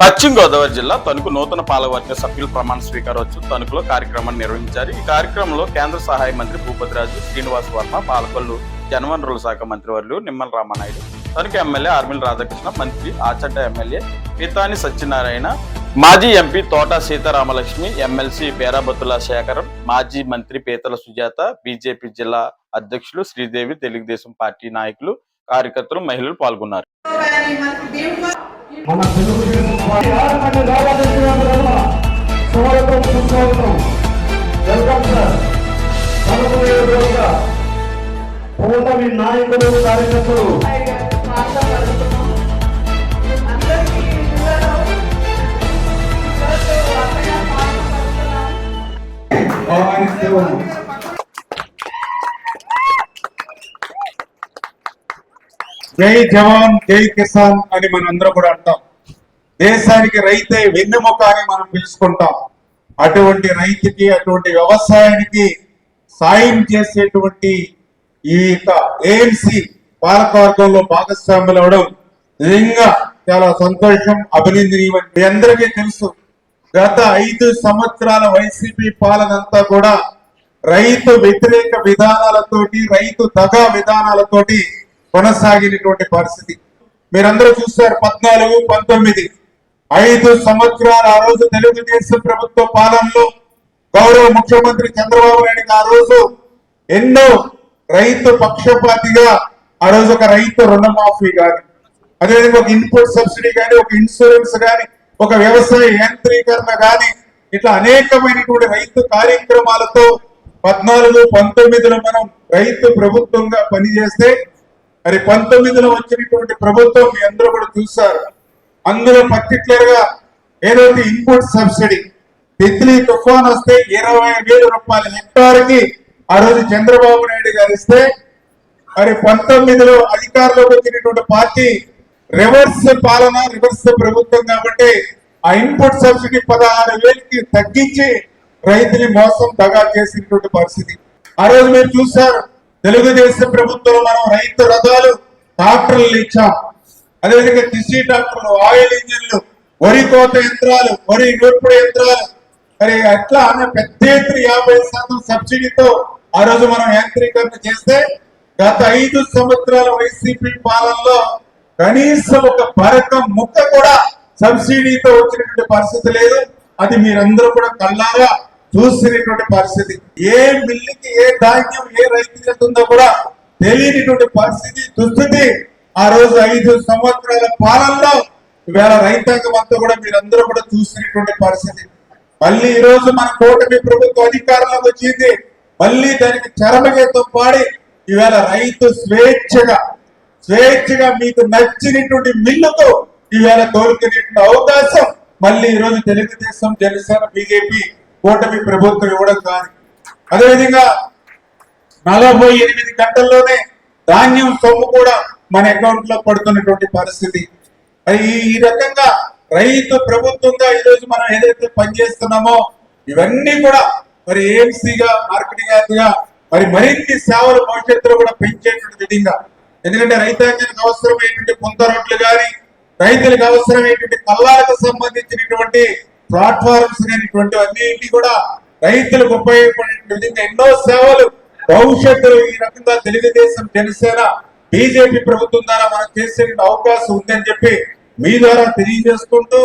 పశ్చిమ గోదావరి జిల్లా తణుకు నూతన పాలవర్గ సభ్యులు ప్రమాణ స్వీకారోత్సవం తణుకులో కార్యక్రమాన్ని నిర్వహించారు. ఈ కార్యక్రమంలో కేంద్ర సహాయ మంత్రి భూపతిరాజు శ్రీనివాస్ వర్మ పాలకొల్లు జనవనరుల శాఖ మంత్రివర్యులు నిమ్మల రామానాయుడు తణుకు ఎమ్మెల్యే ఆర్మిల్ రాధాకృష్ణ మంత్రి ఆచంట ఎమ్మెల్యే పితాని సత్యనారాయణ మాజీ ఎంపీ తోట సీతారామలక్ష్మి ఎమ్మెల్సీ పేరాబత్తుల శేఖరం మాజీ మంత్రి పీతల సుజాత బీజేపీ జిల్లా అధ్యక్షులు శ్రీదేవి తెలుగుదేశం పార్టీ నాయకులు కార్యకర్తలు మహిళలు పాల్గొన్నారు. మన స్వాగతం సుస్వాగతం. వెల్కమ్ సార్ రోజుగా కూటమి నాయకులు కార్యకర్తలు. ఆహ్వానిస్తూ జై జవాన్ జై కిసాన్ అని మనం అందరం కూడా అంటాం. దేశానికి రైతే వెన్నెముక అని మనం పిలుచుకుంటాం. అటువంటి రైతుకి అటువంటి వ్యవసాయానికి సాయం చేసేటువంటి ఈ యొక్క ఏఎంసి పాలకవర్గంలో భాగస్వాములు అవడం నిజంగా చాలా సంతోషం అభినందనీయమని మీ అందరికీ తెలుసు గత ఐదు సంవత్సరాల వైసీపీ పాలనంతా కూడా రైతు వ్యతిరేక విధానాలతోటి రైతు దగా విధానాలతోటి కొనసాగినటువంటి పరిస్థితి. మీరందరూ చూస్తారు పద్నాలుగు పంతొమ్మిది. ఐదు సంవత్సరాలు ఆ రోజు తెలుగుదేశం ప్రభుత్వ పాలనలో గౌరవ ముఖ్యమంత్రి చంద్రబాబు నాయుడు ఆ రోజు ఎన్నో రైతు పక్షపాతిగా ఆ రోజు ఒక రైతు రుణమాఫీ గాని అదేవిధంగా ఒక ఇన్పుట్ సబ్సిడీ కానీ ఒక ఇన్సూరెన్స్ గాని ఒక వ్యవసాయ యాంత్రీకరణ కానీ ఇట్లా అనేకమైనటువంటి రైతు కార్యక్రమాలతో పద్నాలుగు పంతొమ్మిదిలో మనం రైతు ప్రభుత్వంగా పనిచేస్తే మరి పంతొమ్మిదిలో వచ్చినటువంటి ప్రభుత్వం మీ అందరూ కూడా చూశారు. అందులో పర్టికులర్గా ఏదైతే ఇన్పుట్ సబ్సిడీ తిత్లీ తుఫాన్ వస్తే ఇరవై వేల రూపాయల హెక్టార్కి ఆ రోజు చంద్రబాబు నాయుడు గారు ఇస్తే మరి పంతొమ్మిదిలో అధికారంలోకి వచ్చినటువంటి పార్టీ రివర్స్ పాలన రివర్స్ ప్రభుత్వం కాబట్టి ఆ ఇన్పుట్ సబ్సిడీ పదహారు వేలకి తగ్గించి రైతుని మోసం దగా చేసినటువంటి పరిస్థితి. ఆ రోజు మీరు చూసారు తెలుగుదేశం ప్రభుత్వం మనం రైతు రథాలు ట్రాక్టర్లు ఇచ్చాం. అదేవిధంగా కృషి ట్రాక్టర్లు ఆయిల్ ఇంజిన్లు వరి కోత యంత్రాలు వరి నూర్పుడు యంత్రాలు. మరి అట్లా పెద్ద ఎత్తున యాభై శాతం సబ్సిడీతో ఆ రోజు మనం యాంత్రీకరణ చేస్తే గత ఐదు సంవత్సరాల వైసీపీ పాలనలో కనీసం ఒక పరకం ముక్క కూడా సబ్సిడీతో వచ్చినటువంటి పరిస్థితి లేదు. అది మీరందరూ కూడా కళ్ళారా? చూసినటువంటి పరిస్థితి. ఏ మిల్లుకి ఏ ధాన్యం ఏ రైతు వెళ్తుందో కూడా తెలియనిటువంటి పరిస్థితి దుస్థితి. ఆ రోజు ఐదు సంవత్సరాల పాలనలో ఇవాళ రైతాంగం అంతా కూడా మీరందరూ కూడా చూసినటువంటి పరిస్థితి. మళ్ళీ ఈ రోజు మన కూటమి ప్రభుత్వం అధికారంలోకి వచ్చింది. మళ్ళీ దానికి చరమగీతం పాడి ఇవాళ రైతు స్వేచ్ఛగా స్వేచ్ఛగా మీకు నచ్చినటువంటి మిల్లుతో ఈవేళ కోరుకునేటువంటి అవకాశం మళ్ళీ ఈ రోజు తెలుగుదేశం జనసేన బీజేపీ కూటమి ప్రభుత్వం ఇవ్వడం కానీ అదేవిధంగా నలభై ఎనిమిది గంటల్లోనే ధాన్యం సొమ్ము కూడా మన అకౌంట్లో పడుతున్నటువంటి పరిస్థితి. ఈ రకంగా రైతు ప్రభుత్వంగా ఈ రోజు మనం ఏదైతే పనిచేస్తున్నామో ఇవన్నీ కూడా మరి ఏఎంసీగా మార్కెటింగ్ యాప్గా మరి మరిన్ని సేవలు భవిష్యత్తులో కూడా పెంచేటువంటి విధంగా. ఎందుకంటే రైతాంగానికి అవసరమైనటువంటి పుంత రోడ్లు కానీ రైతులకు అవసరమైనటువంటి కల్లాలకు సంబంధించినటువంటి ప్లాట్ఫామ్స్ అనేటువంటి అన్నింటి కూడా రైతులకు ఉపయోగపడే విధంగా ఎన్నో సేవలు భవిష్యత్తులో ఈ రకంగా తెలుగుదేశం జనసేన బీజేపీ ప్రభుత్వం ద్వారా మనం చేసే అవకాశం ఉందని చెప్పి మీ ద్వారా తెలియజేసుకుంటూ